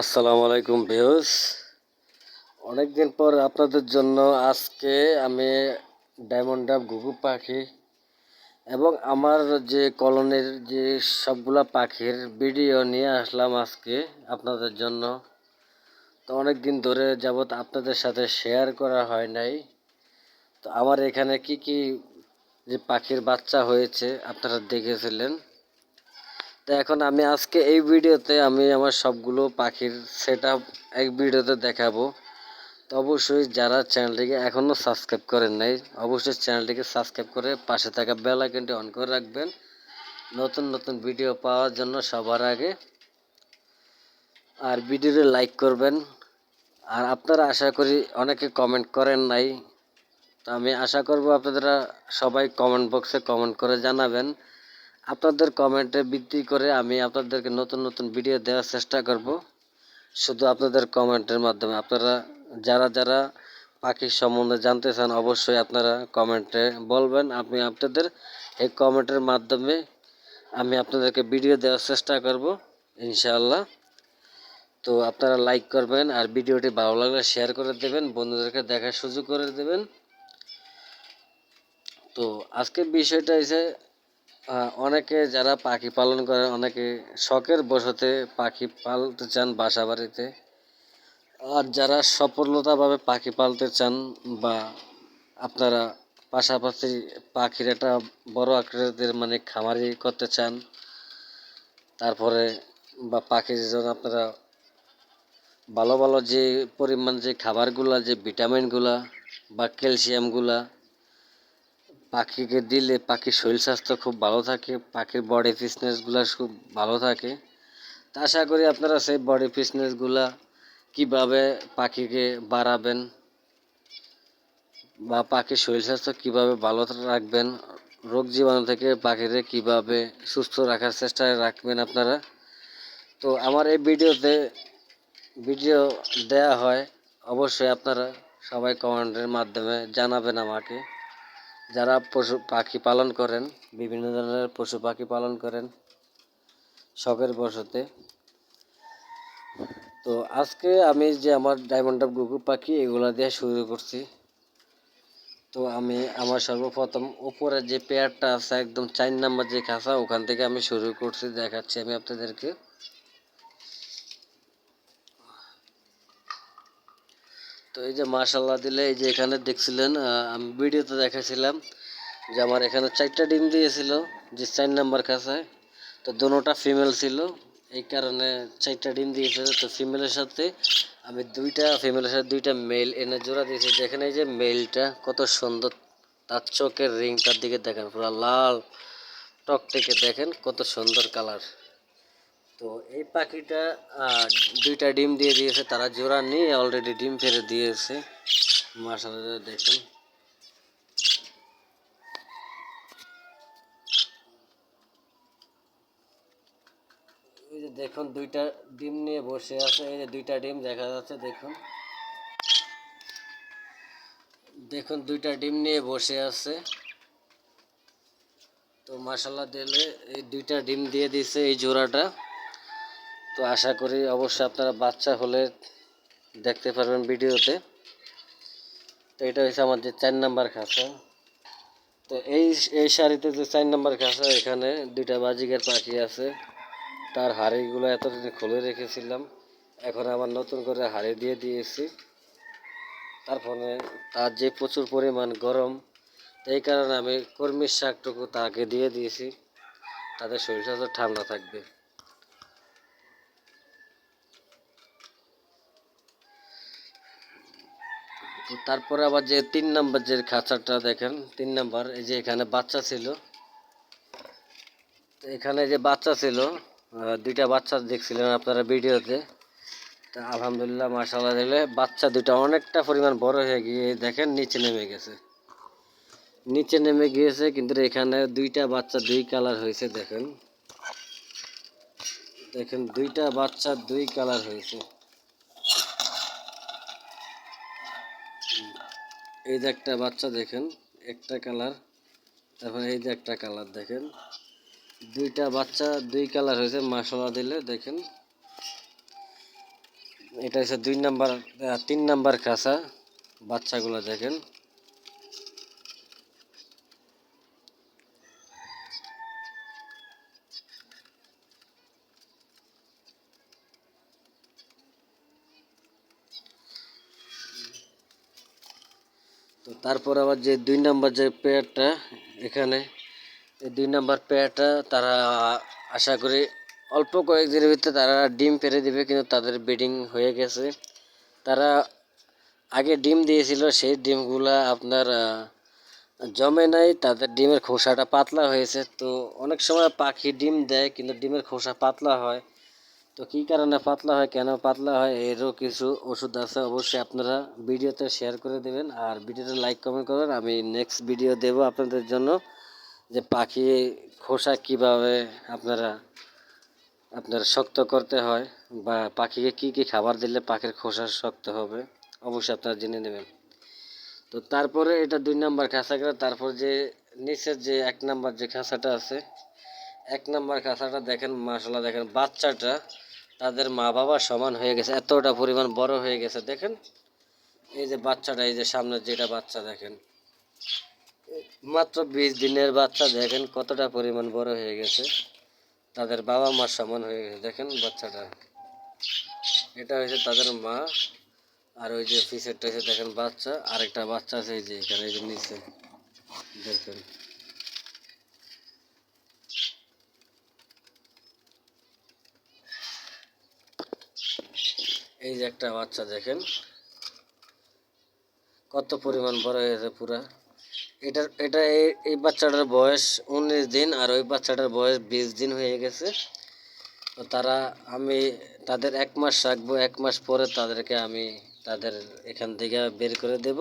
আসসালামু আলাইকুম ভিউস অনেকদিন পর আপনাদের জন্য আজকে আমি ডায়মন্ড ডাব ঘুঘু পাখি এবং আমার যে কলোনির যে সবগুলা পাখির ভিডিও নিয়ে আসলাম আজকে আপনাদের জন্য। তো অনেক দিন ধরে যাবৎ আপনাদের সাথে শেয়ার করা হয় নাই। তো আমার এখানে কি কি যে পাখির বাচ্চা হয়েছে আপনারা দেখেছিলেন। তো এখন আমি আজকে এই ভিডিওতে আমি আমার সবগুলো পাখির সেট এক ভিডিওতে দেখাবো। তো অবশ্যই যারা চ্যানেলটিকে এখনও সাবস্ক্রাইব করেন নাই, অবশ্যই চ্যানেলটিকে সাবস্ক্রাইব করে পাশে থাকা বেল আইকনটি অন করে রাখবেন। নতুন নতুন ভিডিও পাওয়ার জন্য সবার আগে। আর ভিডিওটি লাইক করবেন। আর আপনারা আশা করি অনেকে কমেন্ট করেন নাই। তো আমি আশা করব আপনারা সবাই কমেন্ট বক্সে কমেন্ট করে জানাবেন। আপনাদের কমেন্টে ভিত্তি করে আমি আপনাদেরকে নতুন নতুন ভিডিও দেওয়ার চেষ্টা করব। শুধু আপনাদের কমেন্টের মাধ্যমে আপনারা যারা যারা পাখির সম্বন্ধে জানতে চান, অবশ্যই আপনারা কমেন্টে বলবেন। আমি আপনাদের এই কমেন্টের মাধ্যমে আমি আপনাদেরকে ভিডিও দেওয়ার চেষ্টা করব, ইনশাআল্লাহ। তো আপনারা লাইক করবেন আর ভিডিওটি ভালো লাগলে শেয়ার করে দেবেন, বন্ধুদেরকে দেখার সুযোগ করে দেবেন। তো আজকের বিষয়টা হচ্ছে অনেকে যারা পাখি পালন করে, অনেকে শখের বসতে পাখি পালতে চান বাসা বাড়িতে আর যারা সফলতাভাবে পাখি পালতে চান বা আপনারা পাশাপাশি পাখির একটা বড় আকৃতির মানে খামারি করতে চান, তারপরে বা পাখির জন্য আপনারা ভালো ভালো যে পরিমাণ যে খাবারগুলা, যে ভিটামিনগুলা বা ক্যালসিয়ামগুলা পাখিকে দিলে পাখির শরীর স্বাস্থ্য খুব ভালো থাকে, পাখির বডি ফিটনেসগুলো খুব ভালো থাকে। তা আশা করি আপনারা সেই বডি ফিটনেসগুলা কীভাবে পাখিকে বাড়াবেন বা পাখির শরীর স্বাস্থ্য কীভাবে ভালো রাখবেন, রোগ জীবাণু থেকে পাখিকে কীভাবে সুস্থ রাখার চেষ্টায় রাখবেন আপনারা। তো আমার এই ভিডিওতে ভিডিও দেয়া হয়, অবশ্যই আপনারা সবাই কমেন্টের মাধ্যমে জানাবেন আমাকে। যারা পশু পাখি পালন করেন, বিভিন্ন ধরনের পশু পাখি পালন করেন, শখের বসতে। তো আজকে আমি যে আমার ডায়মন্ড অফ গুগু পাখি এগুলো দিয়ে শুরু করছি। তো আমি আমার সর্বপ্রথম উপরে যে পেয়ারটা আছে, একদম চার নাম্বার যে খাঁচা, ওখান থেকে আমি শুরু করছি, দেখাচ্ছি আমি আপনাদেরকে। তো এই যে মাশাল্লাহ দিলে এই যে এখানে দেখছিলেন আমি ভিডিওতে দেখাছিলাম যে আমার এখানে চারটা ডিম দিয়েছিল, যে চার নাম্বার খাঁচায় তো দোনোটা ফিমেল ছিল, এই কারণে চারটা ডিম দিয়েছিল। তো ফিমেলের সাথে আমি দুইটা ফিমেলের সাথে দুইটা মেল এনে জোড়া দিয়েছি। যেখানে এই যে মেলটা কত সুন্দর, তার চোখের রিংটার দিকে দেখেন, পুরো লাল টকটেকে দেখেন কত সুন্দর কালার তো এই পাখিটা দুইটা ডিম দিয়ে দিয়েছে, তারা জোড়া নিয়ে অলরেডি ডিম ফেলে দিয়েছে। মাসাল্লাহ দেখুন। এই যে দেখুন, দুইটা ডিম নিয়ে বসে আছে, এই যে দুইটা ডিম দেখা যাচ্ছে, দেখুন। দেখুন, দুইটা ডিম নিয়ে বসে আছে। তো মাসাল্লাহ দিলে এই দুইটা ডিম দিয়ে দিছে এই জোড়াটা। তো আশা করি অবশ্যই আপনারা বাচ্চা হলে দেখতে পারবেন ভিডিওতে। তো এটা হচ্ছে আমার যে চার নাম্বার খাঁচা। তো এই এই শাড়িতে যে চার নাম্বার খাঁচা, এখানে দুইটা বাজিকের পাখি আছে। তার হাড়িগুলো এতদিন খুলে রেখেছিলাম। এখন আবার নতুন করে হাড়ি দিয়ে দিয়েছি। তারপরে তার যে প্রচুর পরিমাণ গরম, এই কারণে আমি কর্মীর শাকটুকু তাকে দিয়ে দিয়েছি। তাদের শরীর স্বাস্থ্য ঠান্ডা থাকবে। তারপরে আবার যে তিন নাম্বার যে খাঁচাটা দেখেন, তিন নাম্বার, এই যে এখানে বাচ্চা ছিল। এখানে যে বাচ্চা ছিল দুইটা বাচ্চা দেখছিলেন আপনারা ভিডিওতে। তা আলহামদুলিল্লাহ, মাশাআল্লাহ, দেখলে বাচ্চা দুইটা অনেকটা পরিমাণ বড় হয়ে গিয়ে দেখেন নিচে নেমে গেছে। নিচে নেমে গিয়েছে, কিন্তু এখানে দুইটা বাচ্চা দুই কালার হয়েছে, দেখেন। দেখেন, দুইটা বাচ্চা দুই কালার হয়েছে। এই যে একটা বাচ্চা দেখেন, একটা কালার, তারপরে এই যে একটা কালার দেখেন। দুইটা বাচ্চা, দুই কালার হয়েছে মাসালা দিলে দেখেন। এটা হচ্ছে দুই নাম্বার তিন নাম্বার কাঁচা বাচ্চাগুলো দেখেন। তারপর আবার যে দুই নাম্বার যে পেয়ারটা এখানে, এই দুই নাম্বার পেয়ারটা তারা আশা করি অল্প কয়েকদিনের ভিতরে তারা ডিম পেরে দিবে, কিন্তু তাদের ব্রিডিং হয়ে গেছে। তারা আগে ডিম দিয়েছিল, সেই ডিমগুলা আপনার জমে নাই, তাদের ডিমের খোসাটা পাতলা হয়েছে। তো অনেক সময় পাখি ডিম দেয়, কিন্তু ডিমের খোসা পাতলা হয়। তো কী কারণে পাতলা হয়, কেন পাতলা হয়, এরও কিছু ওষুধ আছে, অবশ্যই আপনারা ভিডিওতে শেয়ার করে দেবেন। আর ভিডিওতে লাইক কমেন্ট করবেন। আমি নেক্সট ভিডিও দেব আপনাদের জন্য যে পাখি খোসা কীভাবে আপনারা, আপনার শক্ত করতে হয় বা পাখিকে কি কি খাবার দিলে পাখির খোসা শক্ত হবে, অবশ্যই আপনারা জেনে নেবেন। তো তারপরে এটা দুই নাম্বার খাঁচা করে তারপর যে নিচের যে এক নাম্বার যে খাঁচাটা আছে এক নম্বর খাঁচাটা দেখেন মাসাল্লাহ দেখেন, বাচ্চাটা তাদের মা বাবা সমান হয়ে গেছে, এতটা পরিমাণ বড় হয়ে গেছে, দেখেন। এই যে বাচ্চাটা, এই যে সামনে যেটা বাচ্চা, দেখেন। মাত্র বিশ দিনের বাচ্চা, দেখেন কতটা পরিমাণ বড় হয়ে গেছে। তাদের বাবা মার সমান হয়ে গেছে, দেখেন বাচ্চাটা। এটা হয়েছে তাদের মা, আর ওই যে পিসেরটা হচ্ছে দেখেন বাচ্চা। আরেকটা বাচ্চা আছে, এই যে এখানে, এই যে নিচে, দেখেন। এই যে একটা বাচ্চা দেখেন। কত পরিমাণ বড় হয়েছে পুরা। এটার, এটা এই বাচ্চাটার বয়স উনিশ দিন আর ওই বাচ্চাটার বয়স বিশ দিন হয়ে গেছে। তো তারা, আমি তাদের এক মাস রাখব, এক মাস পরে তাদেরকে আমি তাদের এখান থেকে বের করে দেব।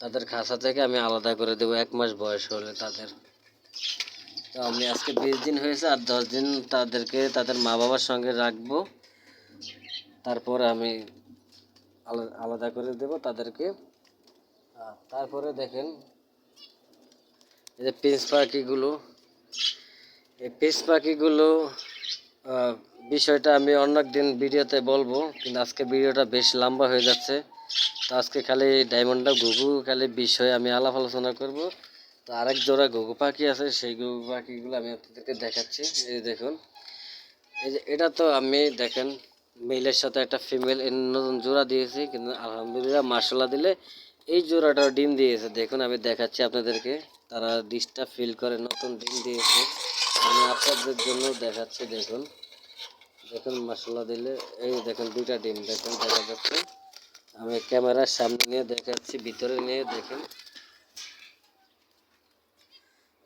তাদের খাঁচা থেকে আমি আলাদা করে দেব, এক মাস বয়স হলে তাদের। তো আমি আজকে বিশ দিন হয়েছে আর দশ দিন তাদেরকে, তাদের মা বাবার সঙ্গে রাখব। তারপর আমি আলা- আলাদা করে দেব তাদেরকে। তারপরে দেখেন, এই যে পিস পাখিগুলো, এই পিস পাখিগুলো বিষয়টা আমি অন্য দিন ভিডিওতে বলব, কিন্তু আজকে ভিডিওটা বেশ লম্বা হয়ে যাচ্ছে। তো আজকে খালি ডায়মন্ডটা ঘুঘু খালি বিষয়ে আমি আলাপ আলোচনা করব। তো আরেক জোড়া ঘুঘু পাখি আছে, সেই ঘুঘু পাখিগুলো আমি আপনাদেরকে দেখাচ্ছি। এই দেখুন, এই যে এটা তো আমি দেখেন মেলের সাথে একটা ফিমেল নতুন জোড়া দিয়েছি, কিন্তু আলহামদুলিল্লাহ মার্শাল্লাহ দিলে এই জোড়াটাও ডিম দিয়েছে। দেখুন, আমি দেখাচ্ছি আপনাদেরকে। তারা ডিশটা ফিল করে, নতুন ডিম দিয়েছে। আমি আপনাদের জন্য দেখাচ্ছি, দেখুন। দেখুন মশলা দিলে এই দেখুন, দুইটা ডিম। দেখুন, দেখা যাচ্ছে। আমি ক্যামেরার সামনে নিয়ে দেখাচ্ছি, ভিতরে নিয়ে দেখুন।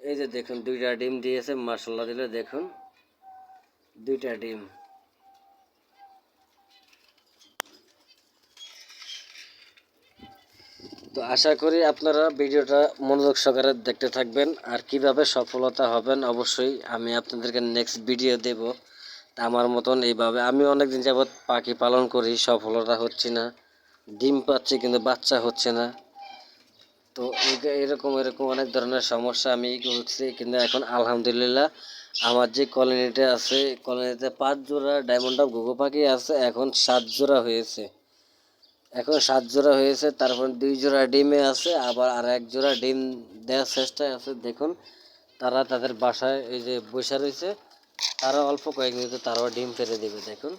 এই যে দেখুন, দুইটা ডিম দিয়েছে মশলা দিলে দেখুন। দুইটা ডিম। তো আশা করি আপনারা ভিডিওটা মনোযোগ সহকারে দেখতে থাকবেন। আর কীভাবে সফলতা হবেন অবশ্যই আমি আপনাদেরকে নেক্সট ভিডিও দেব। আমার মতন এইভাবে। আমি অনেক দিন যাবৎ পাখি পালন করি, সফলতা হচ্ছে না। ডিম পাচ্ছি কিন্তু বাচ্চা হচ্ছে না। তো এরকম এরকম অনেক ধরনের সমস্যা আমি করছি কিন্তু এখন আলহামদুলিল্লাহ আমার যে কলোনিটা আছে কলোনিতে পাঁচ জোড়া ডায়মন্ড অফ ঘুঘু পাখি আছে, এখন সাত জোড়া হয়েছে। এখন সাত জোড়া হয়েছে, তারপর দুই জোড়া ডিমে আছে, আবার আর এক জোড়া ডিম দেওয়ার চেষ্টায় আছে। দেখুন, তারা তাদের বাসায় এই যে বসে রয়েছে তারা অল্প কয়েকদিন ভিতরে তারাও ডিম ফেলে দেবে, দেখুন।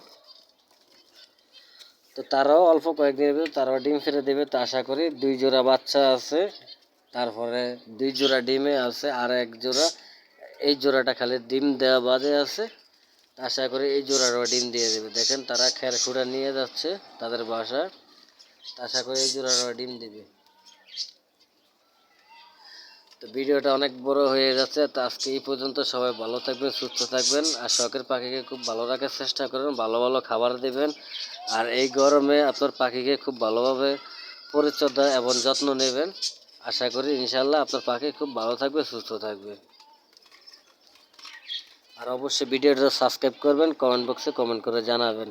তো তারাও অল্প কয়েকদিনের ভিতরে তারাও ডিম ফেলে দেবে, তো আশা করি দুই জোড়া বাচ্চা আছে, তারপরে দুই জোড়া ডিমে আছে, আর এক জোড়া, এই জোড়াটা খালি ডিম দেওয়া বাদে আছে। আশা করি এই জোড়াটাও ডিম দিয়ে দেবে। দেখেন, তারা খেরখুড়া নিয়ে যাচ্ছে তাদের বাসায়। আশা করি জোড়াটাও ডিম দিবে। তো ভিডিওটা অনেক বড় হয়ে যাচ্ছে, তো আজকে এই পর্যন্ত সবাই ভালো থাকবেন, সুস্থ থাকবেন, আর শখের পাখিকে খুব ভালো রাখার চেষ্টা করবেন, ভালো ভালো খাবার দেবেন, আর এই গরমে আপনার পাখিকে খুব ভালোভাবে পরিচর্যা এবং যত্ন নেবেন। আশা করি ইনশাল্লাহ আপনার পাখি খুব ভালো থাকবে, সুস্থ থাকবে। আর অবশ্যই ভিডিওটা সাবস্ক্রাইব করবেন, কমেন্ট বক্সে কমেন্ট করে জানাবেন।